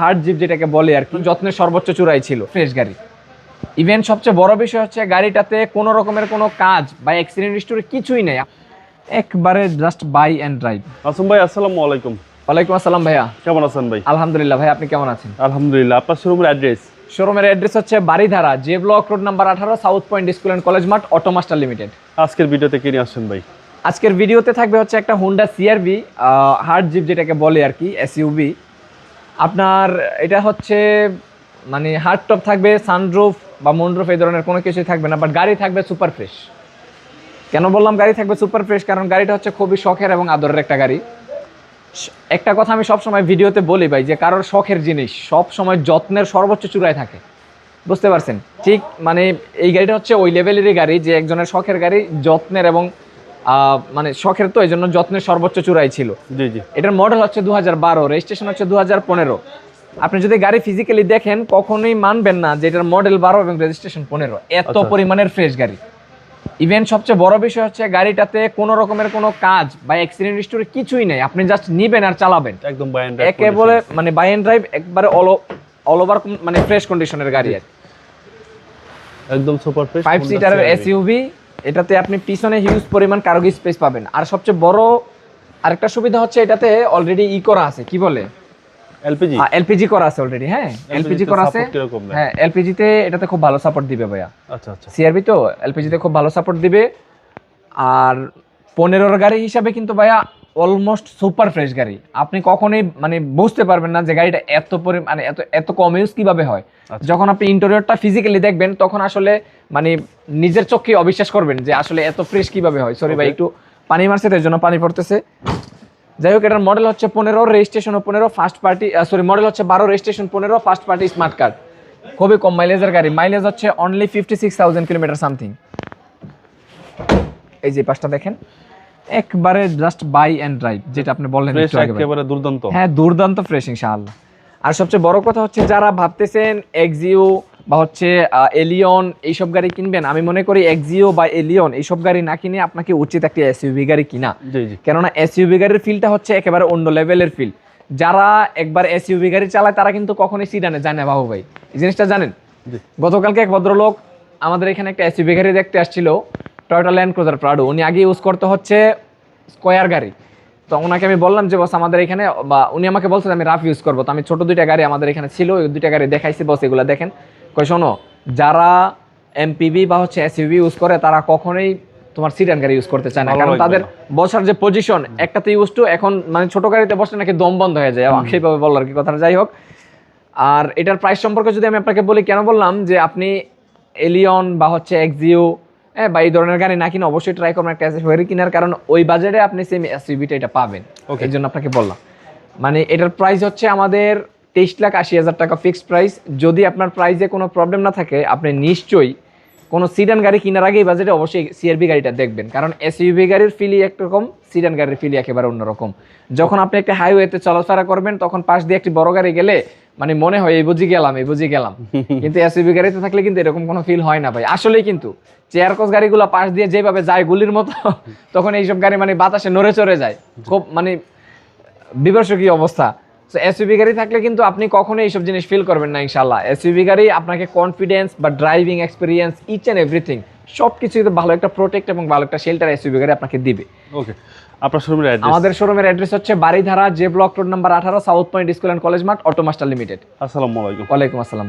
Hard zip যেটাকে বলে আর কি যত্নের সর্বোচ্চ চূড়াই ছিল ফ্রেশ গাড়ি। ইভেন সবচেয়ে বড় বিষয় হচ্ছে গাড়িটাতে কোনো রকমের কোনো কাজ বা অ্যাক্সিডেন্ট হিস্টোরি কিছুই নেই। একবারে just buy and drive Assam ভাই আসসালামু আলাইকুম। ওয়ালাইকুম আসসালাম ভাইয়া। কেমন আছেন ভাই? আলহামদুলিল্লাহ ভাই আপনি কেমন আছেন? আলহামদুলিল্লাহ আপনার শোরুমের অ্যাড্রেস শোরুমের অ্যাড্রেস হচ্ছে Baridhara J block road number আঠারো South Point School and College মাঠ অটোমাস্টার লিমিটেড আজকের ভিডিওতে কে নিয়ে আসছেন ভাই? আজকের ভিডিওতে থাকবে হচ্ছে একটা হুন্ডা সিআরবি হার্ড জিপ যেটাকে বলে আর কি এসইউবি আপনার এটা হচ্ছে মানে হার্ড টপ থাকবে সানরুফ বা মুনরুফ এই ধরনের কোনো কিছুই থাকবে না বাট গাড়ি থাকবে সুপার ফ্রেশ কেন বললাম গাড়ি থাকবে সুপার ফ্রেশ কারণ গাড়িটা হচ্ছে খুবই শখের এবং আদরের একটা গাড়ি। একটা কথা আমি সবসময় ভিডিওতে বলি ভাই, যে কারোর শখের জিনিস সব সময় যত্নের সর্বোচ্চ চূড়ায় থাকে। বুঝতে পারছেন? ঠিক মানে এই গাড়িটা হচ্ছে ওই লেভেলেরই গাড়ি, যে একজনের শখের গাড়ি, যত্নের এবং মানে শখের তো এই জন্য যত্নের সর্বোচ্চ চূড়াই ছিল। জি জি। এটার মডেল হচ্ছে দু হাজার বারো রেজিস্ট্রেশন হচ্ছে দু হাজার পনেরো। আপনি যদি গাড়ি ফিজিক্যালি দেখেন কখনোই মানবেন না যে এটার মডেল বারো এবং রেজিস্ট্রেশন পনেরো। এত আচ্ছা। পরিমাণের ফ্রেশ গাড়ি। ইভেন সবচেয়ে বড় বিষয় হচ্ছে গাড়িটাতে কোনো রকমের কোনো কাজ বা অ্যাক্সিডেন্ট হিস্টোরি কিছুই নেই। আপনি জাস্ট নিবেন আর চালাবেন। একদম বায়ান একে বলে মানে বাই এন্ড ড্রাইভ একবারে অল অল ওভার মানে ফ্রেশ কন্ডিশনের গাড়ি আর একদম সুপার ফ্রেশ ফাইভ সিটারের এসইউভি এটাতে আপনি পিছনে হিউজ পরিমাণ কার্গো স্পেস পাবেন। আর সবচেয়ে বড় আরেকটা সুবিধা হচ্ছে এটাতে অলরেডি ই করা আছে কি বলে? এলপিজি। এলপিজি করা আছে অলরেডি হ্যাঁ? এলপিজি করা আছে? হ্যাঁ এলপিজি তে এটাতে খুব ভালো সাপোর্ট দিবে ভাইয়া। আচ্ছা আচ্ছা। সিআরবি তো এলপিজি তে খুব ভালো সাপোর্ট দিবে। আর পনেরোর গাড়ি হিসাবে কিন্তু ভাইয়া অলমোস্ট সুপার ফ্রেশ গাড়ি। আপনি কখনোই মানে বুঝতে পারবেন না যে গাড়িটা এত পরি মানে এত এত কম ইউজ কীভাবে হয়। আচ্ছা। যখন আপনি ইন্টেরিয়রটা ফিজিক্যালি দেখবেন তখন আসলে মানে নিজের চোখে অবিশ্বাস করবেন যে আসলে এত ফ্রেশ কীভাবে হয়। সরি ভাই. একটু পানি মারছে তাই জন্য পানি পড়তেছে। যাই হোক এটার মডেল হচ্ছে পনেরো রেজিস্ট্রেশন পনেরো ফার্স্ট পার্টি সরি মডেল হচ্ছে বারো রেজিস্ট্রেশন পনেরো ফার্স্ট পার্টি স্মার্ট কার্ড খুবই কম মাইলেজের গাড়ি। মাইলেজ হচ্ছে only fifty six thousand kilometre something এই যে পাঁচটা দেখেন। একবারে জাস্ট বাই এন্ড ড্রাইভ যেটা আপনি বললেন একেবারে দুর্দান্ত। হ্যাঁ দুর্দান্ত ফ্রেশ ইনশাআল্লাহ। আর সবচেয়ে বড় কথা হচ্ছে যারা ভাবতেছেন এক্সিও বা হচ্ছে এলিয়ন এইসব গাড়ি কিনবেন আমি মনে করি এক্সিও বা এলিয়ন এইসব গাড়ি না কিনে আপনাকে উচিত একটা এসইউভি গাড়ি কিনা। জি জি। কেননা এসইউভি গাড়ির ফিলটা হচ্ছে একেবারে অন্য লেভেলের ফিল যারা একবার এসইউভি গাড়ি চালায় তারা কিন্তু কখনোই সিডানে যায় না বাবু ভাই। এই জিনিসটা জানেন? গতকালকে এক ভদ্রলোক আমাদের এখানে একটা এসইউভি গাড়ি দেখতে আসছিল। টয়োটা ল্যান্ড ক্রুজার প্রাডো উনি আগে ইউজ করতে হচ্ছে স্কোয়ার গাড়ি। তো ওনাকে আমি বললাম যে বস আমাদের এখানে বা উনি আমাকে বলছে আমি রাফ ইউজ করব। তো আমি ছোট দুইটা গাড়ি আমাদের এখানে ছিল ওই দুইটা গাড়ি দেখাইছি বস এগুলো দেখেন। কই শোনো যারা এমপিবি বা হচ্ছে এসইউভি ইউজ করে তারা কখনোই তোমার সিডান গাড়ি ইউজ করতে চায় না। কারণ তাদের বসার যে পজিশন একটাতে ইউজ টু এখন মানে ছোট গাড়িতে বসলে নাকি দম বন্ধ হয়ে যায়। আমাকে সেইভাবে বলল আর কি কথাটা। যাই হোক আর এটার প্রাইস সম্পর্কে যদি আমি আপনাকে বলি কেন বললাম যে আপনি এলিয়ন বা হচ্ছে এক্সিও হ্যাঁ বা এই ধরনের গাড়ি না কিনে অবশ্যই ট্রাই করবেন একটা এসইউভি কেনার কারণ ওই বাজারে আপনি সেম এসইউভিটা এটা পাবেন। Okay. এই জন্য আপনাকে বললাম। মানে এটার প্রাইস হচ্ছে আমাদের তেইশ লাখ আশি হাজার টাকা ফিক্সড প্রাইস যদি আপনার প্রাইসে কোনো প্রবলেম না থাকে আপনি নিশ্চয়ই কোনো সিডান গাড়ি কেনার আগে এই বাজেটে অবশ্যই সিআরবি গাড়িটা দেখবেন। কারণ এসইউভি গাড়ির ফিলি একরকম সিডান গাড়ির ফিলি একেবারে অন্যরকম। যখন আপনি একটা হাইওয়েতে চলাফেরা করবেন তখন পাশ দিয়ে একটি বড় গাড়ি গেলে মানে মনে হয় এই বুঝি গেলাম এই বুঝি গেলাম। কিন্তু এসইউভি গাড়িতে থাকলে কিন্তু এরকম কোনো ফিল হয় না ভাই। আসলেই কিন্তু চেয়ার কোচ গাড়িগুলো পাশ দিয়ে যেভাবে যায় গুলির মতো তখন এইসব গাড়ি মানে বাতাসে নড়ে চড়ে যায়। খুব মানে বিভর্ষকী অবস্থা। তো এসইউভি গাড়ি থাকলে কিন্তু আপনি কখনোই এইসব জিনিস ফিল করবেন না ইনশাল্লাহ এসইউভি গাড়ি আপনাকে কনফিডেন্স বা driving experience each and everything সব কিছুতে ভালো একটা প্রোটেক্ট এবং ভালো একটা শেল্টার এসইউভি গাড়ি আপনাকে দিবে। ওকে আপনার শোরুমের অ্যাড্রেস আমাদের শোরুমের অ্যাড্রেস হচ্ছে Baridhara J block road number আঠারো South Point School and College মাঠ অটোমাস্টার লিমিটেড। আসসালামু আলাইকুম। ওয়ালাইকুম আসসালাম।